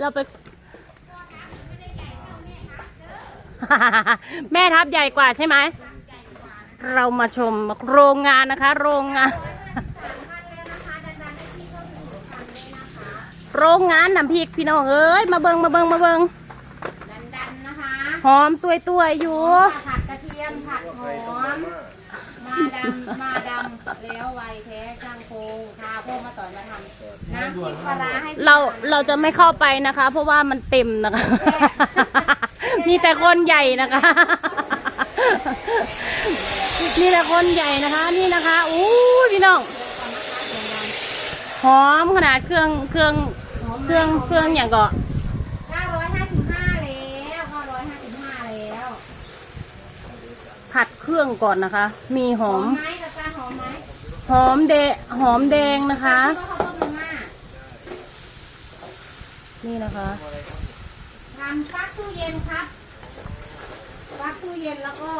เราไป แม่ทับใหญ่กว่าใช่ไหม เรามาชมโรงงานนะคะ โรงงาน โรงงานน้ำพริกพี่น้องเอ้ย มาเบิงมาเบิงมาเบิงดันดันๆนะคะ หอมตัวตัวๆอยู่ ผัดกระเทียมผัดหอม มาดำมาดำแล้วไวแท้ช่างโคงพาพวกมาต่อยมาทำน้ำพริกปลาร้าให้เราเราจะไม่เข้าไปนะคะ เพราะว่ามันเต็มนะคะ มีแต่คนใหญ่นะคะมีแต่คนใหญ่นะคะ นี่นะคะอู้ยพี่น้องหอมขนาดเครื่องเครื่องเครื่องเครื่องอย่างก็955แล้ว955แล้ว ผัดเครื่องก่อนนะคะ มีหหออมมไหมกับการหอมไหมหอมเดะหอมแดงนะคะคิดว่าเขาต้มมาม่านี่นะคะ ทำฟักตู้เย็นครับฟักตู้เย็นแล้วก็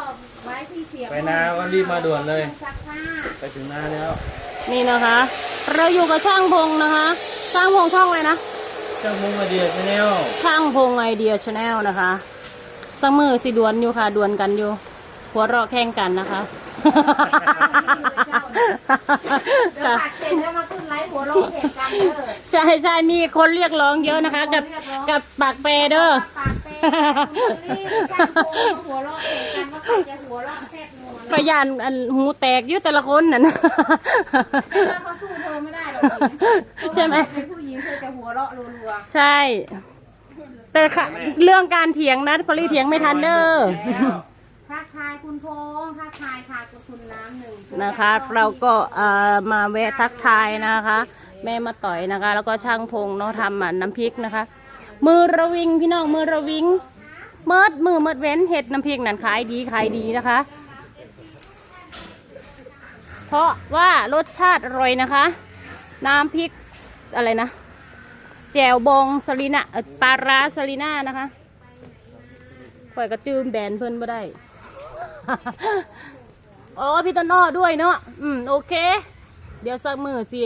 ไว้ที่เสียบไปนาก็รีบมาด่วนเลย ซักผ้าไปถึงนาแล้วนี่นะคะ เราอยู่กับช่างพงนะคะ ช่างพงช่องเลยนะช่างมุงมาเดียดแนวช่างพงไอเดียชาแนลนะคะสักมือสิดวนอยู่ค่ะดวนกันอยู่ หัวเราะแข่งกันนะคะ เดี๋ยวผัดเสร็จแล้วมาขึ้นไลฟ์หัวโลกเหตุการณ์เด้อใช่ใช่มีคนเรียกร้องเยอะนะคะ กับกับปากเปเด้อ ปากเป้คุณรีบจ้างโกงหัวเราะเหตุการณ์ว่าใครจะหัวเราะแซ่บนัวพยานอันหูแตกอยุ่แต่ละคนน่ะนะแต่ว่าเขาสู้เธอไม่ได้หรอกใช่ไหม เป็นผู้หญิงเธอจะหัวเราะรัวใช่ แต่ค่ะเรื่องการเถียงนะพอลี่เถียงไม่ทันเด้อ ๆแล้วทักทาย คุณพงษ์ทักทายค่ะคุณน้ำหนึ่งนะคะ เราก็เอ่อมาแวะทักทายนะคะ แม่มาต่อยนะคะ แล้วก็ช่างพงเนาะทำอะน้ำพริกนะคะ มือระวิงพี่น้องมือระวิงเมิดมือเมิดเว้นเห็ดน้ำพริกนั่นขายดีขายดีนะคะ เพราะว่ารสชาติอร่อยนะคะ น้ำพริกอะไรนะ แจวบองสลินะเอ่อปลาร้าสลิน่านะคะปล่อยกระจืมแบนเพิ่นบ่ได้ อ๋อพี่ต้นอ้อด้วยเนาะอืมโอเค เดี๋ยวสักมือสิ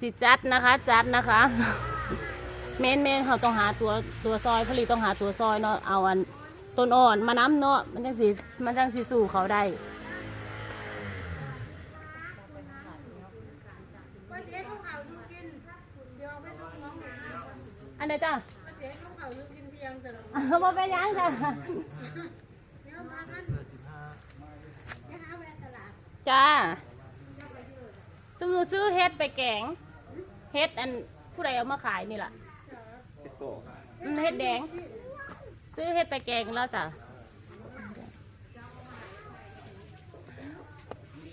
สิจัดนะคะ จัดนะคะ เมนเมนเขาต้องหาตัวตัวซอยผลิตต้องหาตัวซอยเนาะเอาอันต้นอ่อนมาน้ำเนาะมันจังสีมันจังสีสู่เขาได้อันไหนจ้ะมาเป็นยังจ้ะ จ้าสมมติซื้อเฮ็ดไปแกง เฮ็ดอันผู้ใดเอามาขายนี่ล่ะอืมเฮ็ดแดง ซื้อเฮ็ดไปแกงแล้วจ้ะ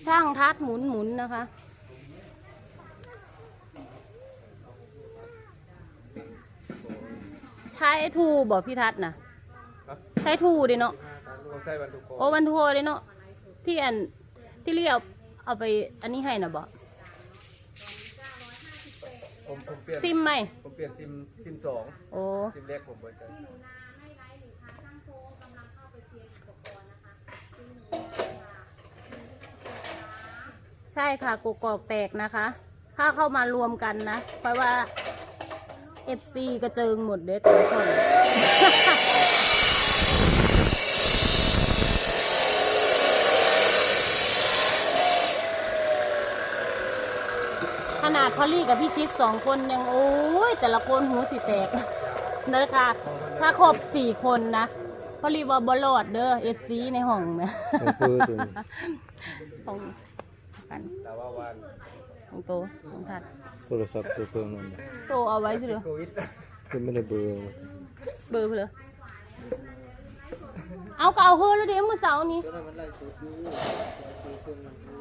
ช่างทัดหมุนหมุนๆนะคะ ใช้ทูบอกพี่ทัศน์นะใช้ทูดิเนาะผมใส่บรรทุกโอ้วันทูดิเนาะที่อัน ที่เรียกเอาไปอันนี้ให้นะบอกผมผมเปลี่ยนซิมไหมผมเปลี่ยนซิมซิมสองโอ้ซิมแรกผมเปิดใช้ใช่ค่ะกกอกแตกนะคะ ถ้าเข้ามารวมกันนะ เพราะว่า FC กระเจิงหมดเด็ดทุกคน นาดพอลลี่กับพี่ชิดสองคนยังโอ้ยแต่ละคนหูสิแตกนะคะถ้าครบสี่คนนะพอลลี่ว่าบอลอดเด้อ FC ในห้องนะของเบอร์ตัวนี้ของกันแต่ว่าวันของโตของทัดโทรศัพท์ตัวเพิ่มนั่นน่ะโตเอาไว้สิเหรอโควิดเพิ่นไม่ได้เบอร์เบอร์เพนเลยเอาก็เอาเฮ้อแล้วเดี๋ยวมือเสาร์นี้โอ้ย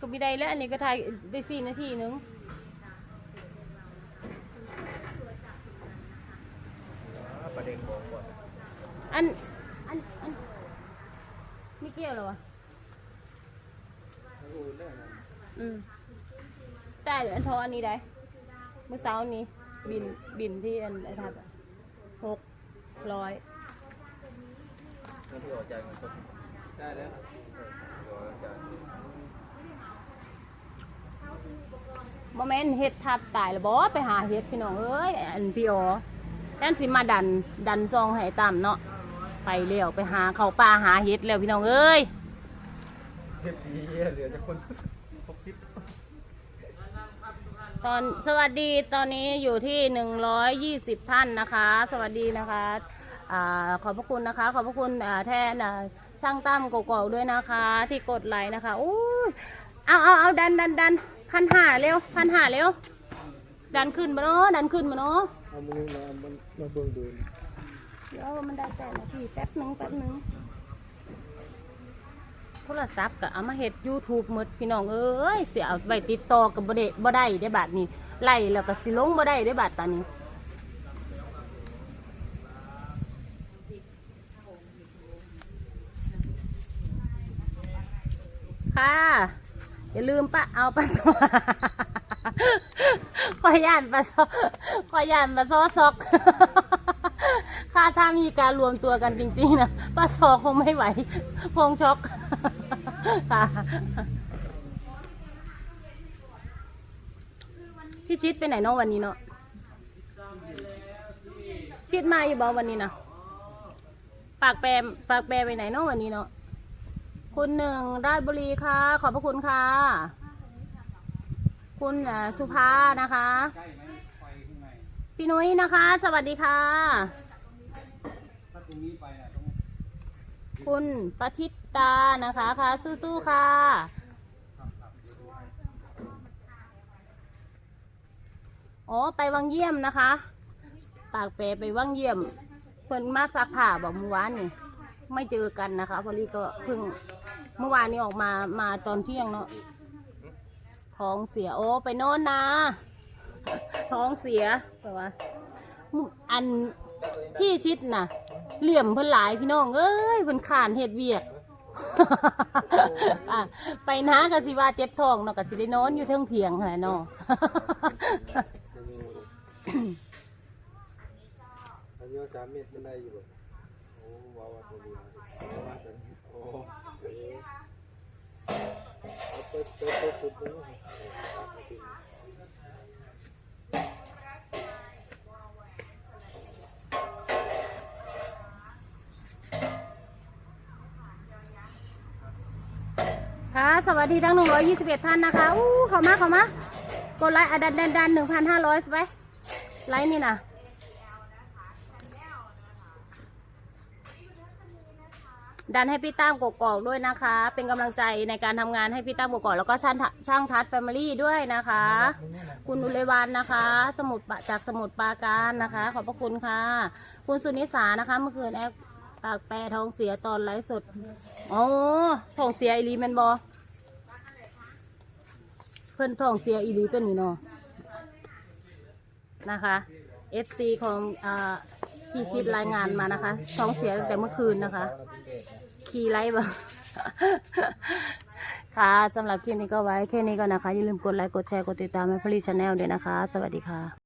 ก็ไม่ได้แล้วอันนี้ก็ถ่ายได้สี่นาทีนึงประเด็นบอกก่อนอันอันอันไม่เกี่ยวเหรอวะอืมได้เดี๋ยวอันโทรอันนี้ได้เมื่อเช้านี้บินบินที่อันไอ้ทัดอะหกร้อยเงินที่ออกจากเงินสดได้แล้ว เออเดี๋ยวจะโมเมนต์เฮ็ดทับตายแล้วบ่ไปหาเฮ็ดพี่น้องเอ้ยอันพี่อ๋อแทนสิมาดันดันซองให้ต่ำเนาะไปเร็วไปหาเข้าป่าหาเฮ็ดแล้วพี่น้องเอ้ยเทปสีเหลือจะคนหกสิบตอนสวัสดีตอนนี้อยู่ที่หนึ่งร้อยยี่สิบท่านนะคะ สวัสดีนะคะอ่าขอบพระคุณนะคะ ขอบพระคุณอ่าแทนอ่าช่างตั้มกกอกด้วยนะคะ ที่กดไลค์นะคะอู้ยเอาเอาเอาดันดันดัน พันหาเร็วพันหาเร็ว ดันขึ้นมาเนาะดันขึ้นมาเนาะเอามือมามันมาเบิ่งดูเดี๋ยวมันได้แต่นาทีแป๊บหนึ่งแป๊บหนึ่งโทรศัพท์ก็เอามาเฮ็ด YouTube หมดพี่น้องเอ้ยเสียเอาไว้ติดต่อกับบ่ได้บ่ได้ได้บาดนี้ไล่แล้วก็สิลงบ่ได้ได้บาดตอนนี้ ค่ะ อย่าลืมปะเอาปลาซอขอย่านปลาซอขอย่านปลาซอซอก ค่ะถ้ามีการรวมตัวกันจริงๆนะปลาซอคงไม่ไหวพงช็อกค่ะพี่ชิดไปไหนเนาะวันนี้เนาะชิดมาอยู่บ่วันนี้นะปากแปรปากแปรไปไหนเนาะวันนี้เนาะ คุณหนึ่งราชบุรีค่ะ ขอบพระคุณค่ะ คุณสุภานะคะ พี่นุ้ยนะคะ สวัสดีค่ะ คุณปทิตตานะคะค่ะ สู้ๆค่ะอ๋อไปวังเยี่ยมนะคะ ปากเปรไปวังเยี่ยมเพิ่นมาซักผ้าบอกเมื่อวานนี่ไม่เจอกันนะคะพอลี่ก็เพิ่ง เมื่อวานนี้ออกมามาตอนเที่ยงเนาะท้องเสียโอ้ไปโน่นนะท้องเสียแต่ว่าอันพี่ชิดน่ะ เหลี่ยมเพิ่นหลายพี่น้องเอ้ยเพิ่นขานเฮ็ดเวียกอะไปนะกะสิว่าเจ็บท้องเนาะกะสิได้นอนอยู่เทิงเถียงหั่นแหละเนาะอายุสามเมตรมันได้อยู่บ่โอ้ว้าวตัวนี้โอ้ว่ ค่ะ สวัสดีทั้ง 121 ท่านนะคะ อู้เข้ามาเข้ามากดไลค์อะดันดันดัน1,500ไป ไลค์นี่นะ ดันให้พี่ตั้มกกอกด้วยนะคะ เป็นกำลังใจในการทำงานให้พี่ตั้มกกอกแล้วก็ช่างช่างทัดแฟมิลี่ด้วยนะคะ คุณอุเลวันนะคะ สมุดจากสมุดปราการนะคะ ขอบพระคุณค่ะ คุณสุนิสานะคะ เมื่อคืนแอบปากแปรทองเสียตอนไลฟ์สดอ๋อทองเสียอีหลีแมนบอเพิ่นทองเสียอีหลีตัวนี้เนาะนะคะ FC ของอาขี่ชิดรายงานมานะคะท้องเสียตั้งแต่เมื่อคืนนะคะ ขี่ไล่บ่ค่ะสำหรับคลิปนี้ก็ไว้แค่นี้ก็นะคะ อย่าลืมกดไลค์ กดแชร์ กดติดตามให้พลีชาแนลด้วยนะคะ สวัสดีค่ะ